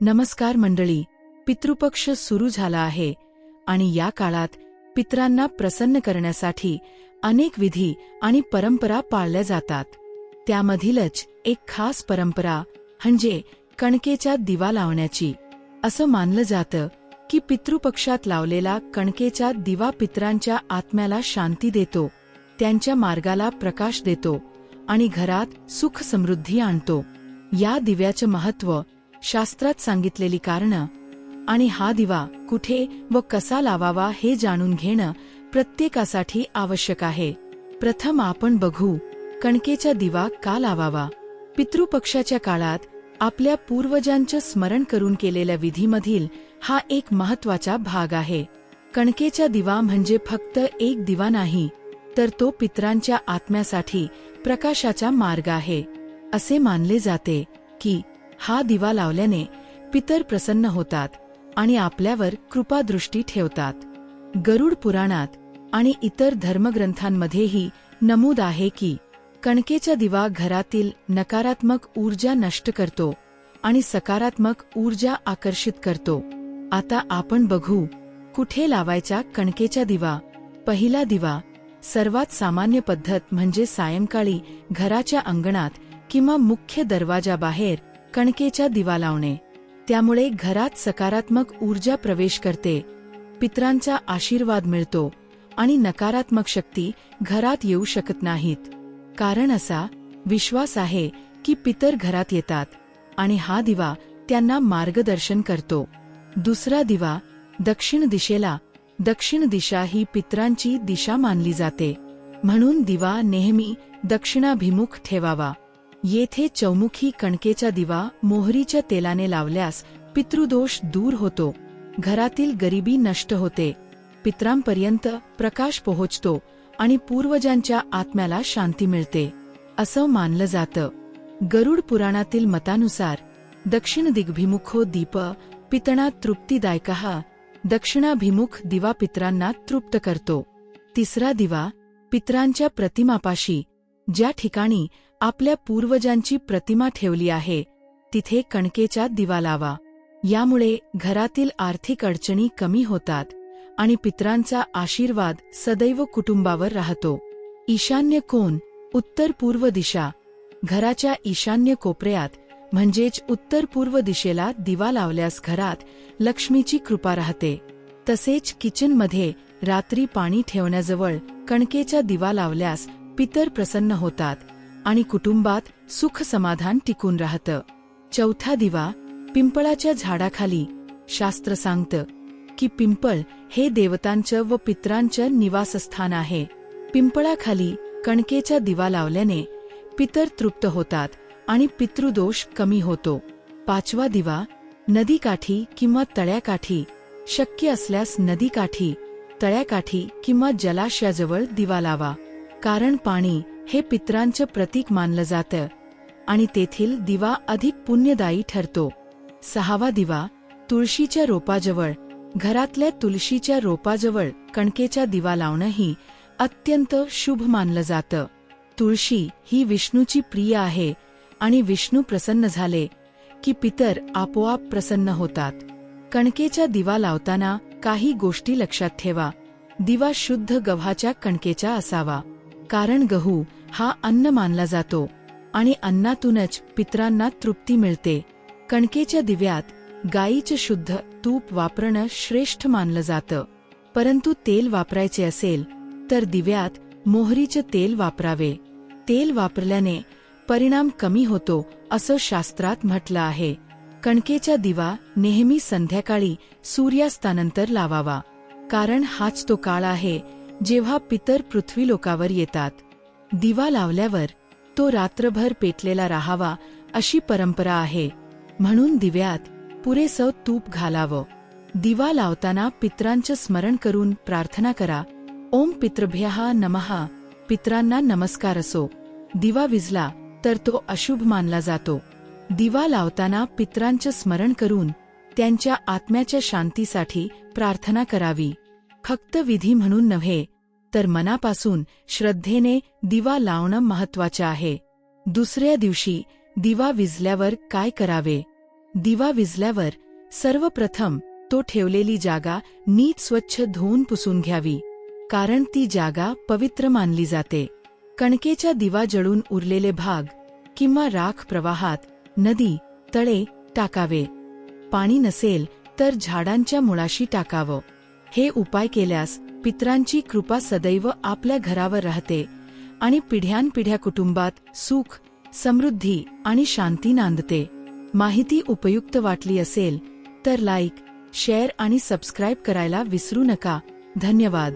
नमस्कार मंडळी पितृपक्ष सुरू झाला आहे आणि या काळात पित्रांना प्रसन्न करण्यासाठी अनेक विधी आणि परंपरा पाळल्या जातात. त्यामधीलच एक खास परंपरा म्हणजे कणकेच्या दिवा लावण्याची. असं मानलं जातं की पितृपक्षात लावलेला कणकेच्या दिवा पितरांच्या आत्म्याला शांती देतो त्यांच्या मार्गाला प्रकाश देतो आणि घरात सुख समृद्धी आणतो. या दिव्याचं महत्त्व शास्त्रात सांगितलेली कारणं आणि हा दिवा कुठे व कसा लावावा हे जाणून घेणं प्रत्येकासाठी आवश्यक आहे. प्रथम आपण बघू कणकेचा दिवा का लावावा? पितृपक्षाच्या काळात आपल्या पूर्वजांचं स्मरण करून केलेल्या विधीमधील हा एक महत्त्वाचा भाग आहे. कणकेचा दिवा म्हणजे फक्त एक दिवा नाही तर तो पितरांच्या आत्म्यासाठी प्रकाशाचा मार्ग आहे. असे मानले जाते की हा दिवा लावल्याने पितर प्रसन्न होतात आणि आपल्यावर कृपादृष्टी ठेवतात. गरुड पुराणात आणि इतर धर्मग्रंथांमध्येही नमूद आहे की कणकेचा दिवा घरातील नकारात्मक ऊर्जा नष्ट करतो आणि सकारात्मक ऊर्जा आकर्षित करतो. आता आपण बघू कुठे लावायचा कणकेचा दिवा? पहिला दिवा सर्वात सामान्य पद्धत म्हणजे सायंकाळी घराच्या अंगणात किंवा मुख्य दरवाजाबाहेर कणकेच्या दिवा लावणे. त्यामुळे घरात सकारात्मक ऊर्जा प्रवेश करते. पित्रांचा आशीर्वाद मिळतो आणि नकारात्मक शक्ती घरात येऊ शकत नाहीत. कारण असा विश्वास आहे की पितर घरात येतात आणि हा दिवा त्यांना मार्गदर्शन करतो. दुसरा दिवा दक्षिण दिशेला. दक्षिण दिशा ही पित्रांची दिशा मानली जाते. म्हणून दिवा नेहमी दक्षिणाभिमुख ठेवावा. येथे चौमुखी कणकेचा दिवा मोहरीच्या तेलाने लावल्यास पितृदोष दूर होतो. घरातील गरिबी नष्ट होते. पित्रांपर्यंत प्रकाश पोहोचतो आणि पूर्वजांच्या आत्म्याला शांती मिळते. असं मानलं जातं. गरुड पुराणातील मतानुसार दक्षिण दिग्भिमुखो दीप पितणा तृप्तीदायकहा दक्षिणाभिमुख दिवा पित्रांना तृप्त करतो. तिसरा दिवा पित्रांच्या प्रतिमापाशी ज्या ठिकाणी आपल्या पूर्वजांची प्रतिमा ठेवली आहे. तिथे कणकेचा दिवा लावा. यामुळे घरातील आर्थिक अडचणी कमी होतात आणि पित्रांचा आशीर्वाद सदैव कुटुंबावर राहतो. ईशान्य कोण उत्तर पूर्व दिशा. घराच्या ईशान्य कोपऱ्यात म्हणजेच उत्तर पूर्व दिशेला दिवा लावल्यास घरात लक्ष्मीची कृपा राहते. तसेच किचनमध्ये रात्री पाणी ठेवण्याजवळ कणकेचा दिवा लावल्यास पितर प्रसन्न होतात. आणि कुटुंबात सुख समाधान टिकून राहतं. चौथा दिवा पिंपळाच्या झाडाखाली. शास्त्र सांगतं की पिंपळ हे देवतांचं व पित्रांचं निवासस्थान आहे. पिंपळाखाली कणकेचा दिवा लावल्याने पितर तृप्त होतात आणि पितृदोष कमी होतो. पाचवा दिवा नदीकाठी किंवा तळ्याकाठी. शक्य असल्यास नदीकाठी तळ्याकाठी किंवा जलाशयाजवळ दिवा लावा. कारण पाणी हे पित्रांचं प्रतीक मानलं जातं. आणि तेथील दिवा अधिक पुण्यदायी ठरतो. सहावा दिवा तुळशीच्या रोपाजवळ घरातल्या तुळशीच्या रोपाजवळ कणकेचा दिवा लावणंही अत्यंत शुभ मानलं जातं. तुळशी ही विष्णूची प्रिय आहे आणि विष्णू प्रसन्न झाले की पितर आपोआप प्रसन्न होतात. कणकेचा दिवा लावताना काही गोष्टी लक्षात ठेवा. दिवा शुद्ध गव्हाच्या कणकेचा असावा. कारण गहू हा अन्न मानला जातो आणि अन्नातूनच पित्रांना तृप्ती मिळते. कणकेच्या दिव्यात गाईचं शुद्ध तूप वापरणं श्रेष्ठ मानलं जातं. परंतु तेल वापरायचे असेल तर दिव्यात मोहरीचं तेल वापरावे. तेल वापरल्याने परिणाम कमी होतो असं शास्त्रात म्हटलं आहे. कणकेचा दिवा नेहमी संध्याकाळी सूर्यास्तानंतर लावावा कारण हाच तो काळ आहे जेव्हा पितर पृथ्वीलोकावर येतात. दिवा लावल्यावर तो रात्रभर पेटलेला राहावा अशी परंपरा आहे. म्हणून दिव्यात पुरेसं तूप घालावं. दिवा लावताना पित्रांचं स्मरण करून प्रार्थना करा. ओम पितृभ्यहा नमहा पित्रांना नमस्कार असो. दिवा विजला तर तो अशुभ मानला जातो. दिवा लावताना पित्रांचं स्मरण करून त्यांच्या आत्म्याच्या शांतीसाठी प्रार्थना करावी. फक्त विधी म्हणून नव्हे तर मनापासून श्रद्धेने दिवा लावणं महत्त्वाचे आहे. दुसऱ्या दिवशी दिवा विजल्यावर काय करावे? दिवा विजल्यावर सर्वप्रथम तो ठेवलेली जागा नीट स्वच्छ धुवून पुसून घ्यावी कारण ती जागा पवित्र मानली जाते. कणकेच्या दिवा जळून उरलेले भाग किंवा राख प्रवाहात नदी तळे टाकावे. पाणी नसेल तर झाडांच्या मुळाशी टाकावं. हे उपाय केल्यास पित्रांची कृपा सदैव आपल्या घरावर राहते आणि पिढ्यानपिढ्या कुटुंबात सुख समृद्धी आणि शांती नांदते. माहिती उपयुक्त वाटली असेल तर लाईक शेअर आणि सबस्क्राईब करायला विसरू नका. धन्यवाद.